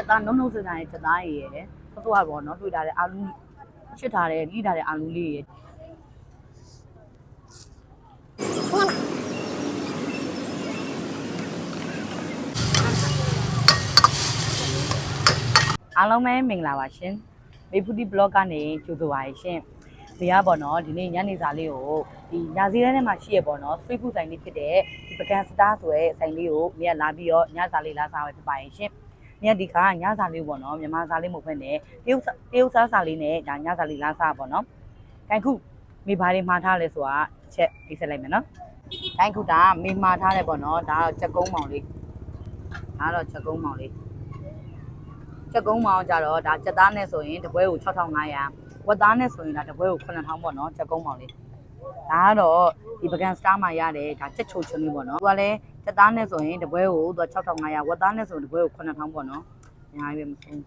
ချက်သားနုံနုံစစရဲ့ချက်သားရည်ရယ်ဆော့ဆော့ပေါ့နော်တွေ့ထားတဲ့အာလူချစ်ထားတဲ့လိထားတဲ့အာလူလေးရယ်အားလုံးပဲမင်္ဂလာပါရှင်မေဖူတီဘလော့ကနေကြိုဆိုပါရရှင်ဒီကပေါ့နော်ဒီနေ့ညနေစာလေးကိုဒီညာစီထဲထဲမှာရှိရပေါ့နော်ဆွေးဖူဆိုင်လေးဖြစ်တဲ့ဒီပကံစတာဆိုတဲ့ဆိုင်လေးကိုမြက်လာပြီးတော့ညစာလေးလာစားပဲဖြစ်ပါရင်ရှင် မြက်ဒီကညစာလေးပေါ့နော်မြန်မာစာလေးမဟုတ်ဘဲနဲ့တရုတ်စာတရုတ်စားစာလေးနဲ့ဒါညစာလေးလာစားပေါ့နော်ခိုင်ခုမိဘာတွေမှားထားလဲဆိုတာချက်အိတ်ဆက်လိုက်မယ်နော်ခိုင်ခုဒါမိမှားထားတယ်ပေါ့နော်ဒါတော့ချက်ကုန်းမောင်လေးဒါတော့ချက်ကုန်းမောင်လေးချက်ကုန်းမောင်ကြတော့ဒါချက်သားနဲ့ဆိုရင်တပွဲကို6500ဝက်သားနဲ့ဆိုရင်ဒါတပွဲကို9000ပေါ့နော်ချက်ကုန်းမောင်လေးဒါကတော့ဒီပကံစတားမှာရတယ်ဒါချက်ချိုချွန်းလေးပေါ့နော်သူကလည်း ချက်သားနဲ့ဆိုရင်တပွဲကိုသူက6500ဝက်သားနဲ့ဆိုရင်တပွဲကို9000ပေါ့နော်အများကြီးပဲမဆုံး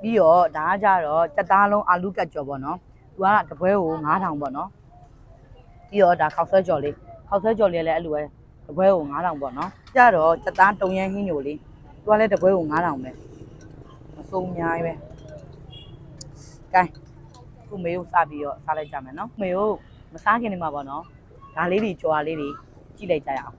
ပြီးတော့ဒါကကြတော့ချက်သားလုံးအာလူကတ်ကြော်ပေါ့နော်သူကတပွဲကို9000ပေါ့နော်ပြီးတော့ဒါခောက်ဆွဲကြော်လေးခောက်ဆွဲကြော်လေးလည်းအဲ့လိုပဲတပွဲကို9000ပေါ့နော်ကြတော့ချက်သားတုံရမ်းဟင်းညိုလေးသူကလည်းတပွဲကို9000ပဲမဆုံးအများကြီးပဲကဲခုမေကိုစပြီးတော့စားလိုက်ကြမယ်နော်မေကိုမစားခင်နေမှာပေါ့နော်ဒါလေးတွေကြွားလေးတွေ ကြည့်လိုက်ကြရအောင်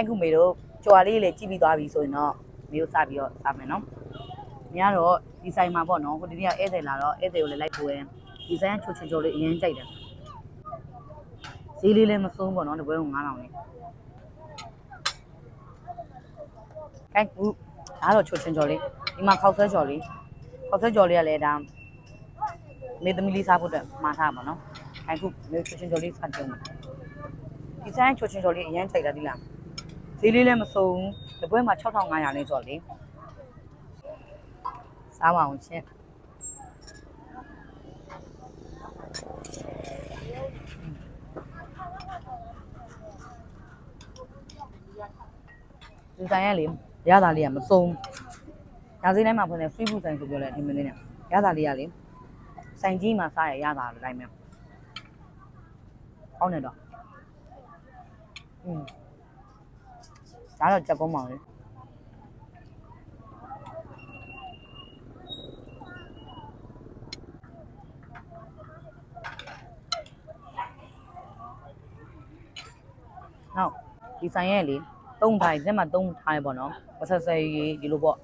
ကိုင်းခုမေတို့ကြွားလေးလည်းကြည့်ပြီးသွားပြီဆိုရင်တော့မေကိုစပြီးတော့စားမယ်နော်။မြားတော့ဒီဆိုင်မှာပေါ့နော်ဟိုဒီနေ့ကဧည့်သည်လာတော့ဧည့်သည်ကိုလည်းလိုက်ပို့ရင်ဒီဆိုင်ကချိုချင်ချိုလေးအရင်ကြိုက်တယ်။ဈေးလေးလည်းမဆုံးပေါ့နော်တပွဲက9000လေး။ကိုင်းခုဒါတော့ချိုချင်ချိုလေးဒီမှာခောက်ဆွဲချိုလေးခောက်ဆွဲချိုလေးကလည်းဒါမေသမီးလေးစားဖို့အတွက်မှာထားပါနော်။ကိုင်းခုမေချိုချင်ချိုလေးစားကြုံမယ်။ဒီဆိုင်ချိုချင်ချိုလေးအရင်ကြိုက်တာဒီလား။ ဈေးလေးလည်းမစုံဘူးတပွဲမှာ6500လေးဆိုတော့လေစားပါအောင်ရှင်ဒီဆိုင်ရလေရတာလေးကမစုံညာစည်းတိုင်းမှာဖွင့်တဲ့ free food ဆိုင်ဆိုပြောလဲဒီမင်းလေးနဲ့ရတာလေးကလေဆိုင်ကြီးမှာစားရရတာတိုင်းပဲဟောင်းနေတော့อืม ဒါတော့ချက်ကုန်းမောင်လေနောက်ဒီဆိုင်ရဲ့လေသုံးထိုင်တက်မှာသုံးထိုင်ပေါ့နော်ဝဆက်ဆက်ရေးဒီလိုပေါ့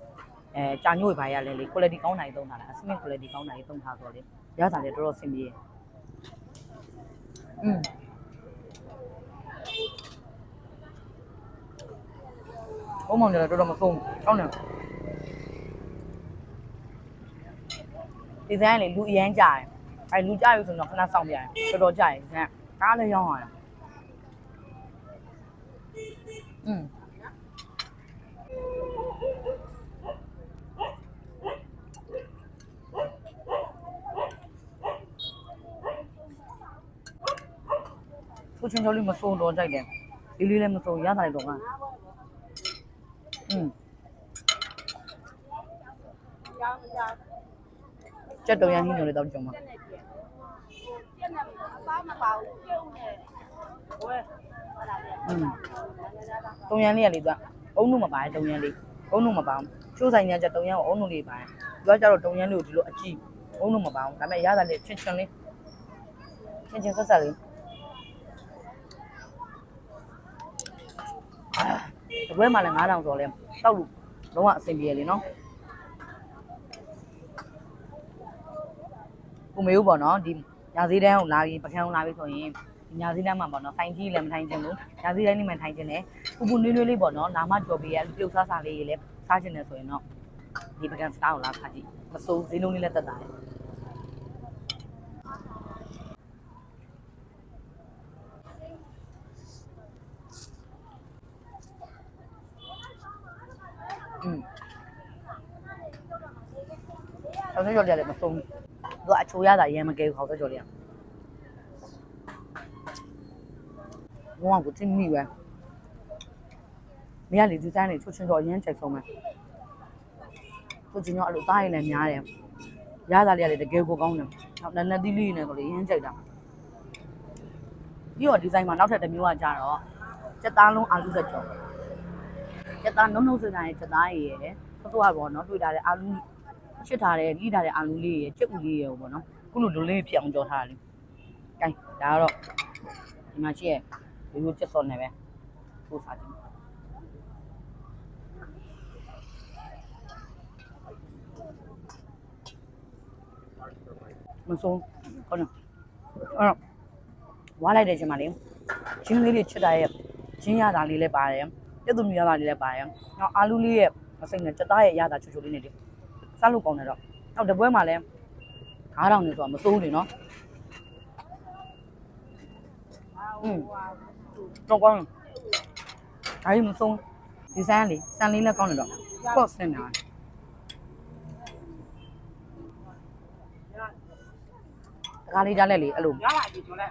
အဲကြာညို့ဘာရလဲလေ quality ကောင်းနိုင်သုံးတာလားအစမင်း quality ကောင်းနိုင်သုံးထားဆိုလေရတာလေတော်တော်ဆင်ပြေးอืม ဘုံမောင်လည်းတော်တော်မဆုံးဘူး။ကောင်းတယ်။ဒီဇိုင်းလေလူအရန်ကြတယ်။အဲလူကြပြီဆိုတော့ခဏစောင့်ပြရတယ်။တော်တော်ကြတယ်ဇန်။ကားလည်းရောင်းရတယ်။อืมကိုချင်းကျော်လေးမစိုးတော့ကြိုက်တယ်။ဒီလေးလည်းမစိုးရတာလေတော့က။ ကျက်တုံရဟင်းညိုလေးတော့ကြုံပါပြက်နေအသားမပါဘူးပြုတ်နေဝဲဟလာလေอืมတုံရန်လေးကလေသူကအုံနုမပါတယ်တုံရန်လေးအုံနုမပါဘူးချိုးဆိုင်ညာကျက်တုံရန်ကိုအုံနုလေးပါတယ်သူကကျတော့တုံရန်လေးကိုဒီလိုအကြည့်အုံနုမပါဘူးဒါပေမဲ့ရတာလေချင်းချင်းလေးချင်းချင်းဆက်ဆက်လေး တပွဲမှလည်း9000ဆိုတော့လဲတောက်လို့လုံးဝအဆင်ပြေလေနော်ကိုမေဦးပေါ့နော်ဒီညညာစည်းတန်းကိုလာပြီးပကံကိုလာပြီးဆိုရင်ညာစည်းတန်းမှာပေါ့နော်ဖိုင်ကြီးလည်းမထိုင်ချင်ဘူးညာစည်းတန်းလေးမှထိုင်ချင်တယ်ပူပူနွေးနွေးလေးပေါ့နော်နာမကြော်ပေးရပြုတ်ဆားဆာလေးလည်းစားချင်တယ်ဆိုရင်တော့ဒီပကံစတားကိုလာစားကြည့်မစိုးဈေးလုံးလေးလည်းတက်တာတ ခေါင်းကြော်လေးလည်းမဆုံးသူကအချိုရတာရမ်းမကဲဘူးခေါင်းကြော်လေးကဘောကကိုတင်မိပဲမရလေဒီဇိုင်းလေးချွတ်ချွတ်တော့ရမ်းချက်ဆုံးပဲသူကျင်တော့အဲ့လိုသားရင်လည်းများတယ်ရတာလေးကလည်းတကယ်ကိုကောင်းတယ်နောက်နက်နက်သီးလေးနဲ့ကိုလေရမ်းကြိုက်တာပြီးတော့ဒီဇိုင်းမှာနောက်ထပ်တစ်မျိုးကကြတော့စက်သားလုံးအာလူစက်ကြော်စက်သားနုံနုံစတဲ့စက်သားရည်ရယ်ဆော့ဆော့ပေါ့နော်တွေ့တာတဲ့အာလူ ချစ်ထားတဲ့လိထားတဲ့အာလူလေးရယ်ကြက်ဥလေးရယ်ပေါ့နော်ခုလိုလိုလေးဖြစ်အောင်ကြော်ထားတာလေ။ကဲဒါကတော့ဒီမှာရှိရဲ့ဒီလိုချက်စော်နေပဲထိုးစားကြည့်မဆုံးဟုတ်နော်အဲ့တော့ဝါလိုက်တဲ့ချိန်မှာလေဂျင်းလေးတွေချစ်တာရဲ့ဂျင်းရတာလေးလည်းပါတယ်ပြည့်သူမျိုးရတာလေးလည်းပါတယ်နောက်အာလူလေးရဲ့မစိမ့်နဲ့ချက်သားရဲ့ရတာချိုချိုလေးနေတယ် စားလို့ကောင်းတယ်တော့နောက်တပွဲမှာလည်း9000နေဆိုတာမစိုးဘူးလေနော်อืมတော့ကောင်းတယ်ဒါကြီးမစိုးဒီဇိုင်းလေးစံလေးလည်းကောင်းတယ်တော့ကော့ဆင်တာတကားလေးကြားလက်လေးအဲ့လိုရလာပြီကျွန်တော်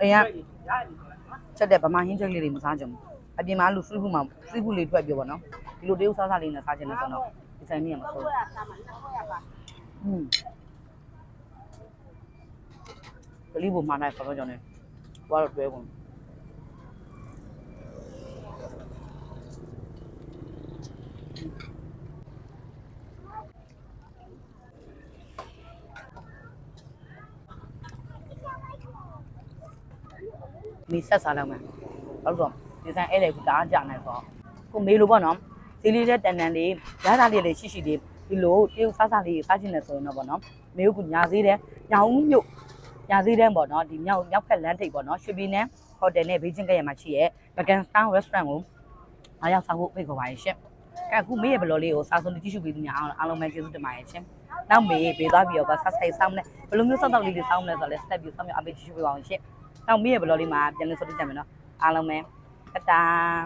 အရင်ရလာပြီကျွန်တော်ချက်တဲ့ဗမာဟင်းချက်လေးတွေမစားကြဘူးအပြင်မှာအဲ့လိုစီးဖူးမှာစီးဖူးလေးထွက်ပြောပါတော့ဒီလိုတရုပ်စားစားလေးနဲ့စားခြင်းနဲ့ဆိုတော့ ဒီဇိုင်းလေးကမစိုးဘူးဘွဲကစားမှာနှစ်ဘွဲကပါอืมကလေးဘုံမှာနိုင်ခေါ်တော့ကြောင်းနေဘာလို့တွဲကုန်မိဆက်စားလောက်မယ်ဘာလို့ဆိုဒီဇိုင်းအဲ့လေကဒါကြနိုင်ဆိုကိုမေးလို့ပေါ့နော် ဈေးလေးတဲ့တန်တန်လေးရတာလေးလေးရှိရှိလေးဒီလိုတရုပ်စားစားလေးစားချင်တယ်ဆိုရင်တော့ပေါ့နော်မေးကညာဈေးတဲ့ညာဦးမြို့ညာဈေးတဲ့ပေါ့နော်ဒီမြောက်မြောက်ဖက်လမ်းထိပ်ပေါ့နော်ရွှေပြည်နယ်ဟိုတယ်နဲ့ဘေးချင်းကရမှာရှိရဲ့ဘကန်စတန်ရက်စတန်ကိုအားရောက်စားဖို့ဖိတ်ခေါ်ပါရဲ့ရှင်ကဲအခုမေးရဲ့ဘလော်လေးကိုစားဆုံးကြည့်ရှုပေးသူများအားလုံးပဲကျေးဇူးတင်ပါတယ်ရှင်နောက်မေးပေးသွားပြီးတော့ဗတ်ဆက်ဆိုင်ဆောင်လဲဘယ်လိုမျိုးစောက်တော့လေးတွေစောင်းလဲဆိုတော့လဲ step ပြီးစောင်းမျိုးအပေးကြည့်ရှုပေးပါအောင်ရှင်နောက်မေးရဲ့ဘလော်လေးမှာပြန်လို့ဆက်ပြကြမယ်နော်အားလုံးပဲတတန်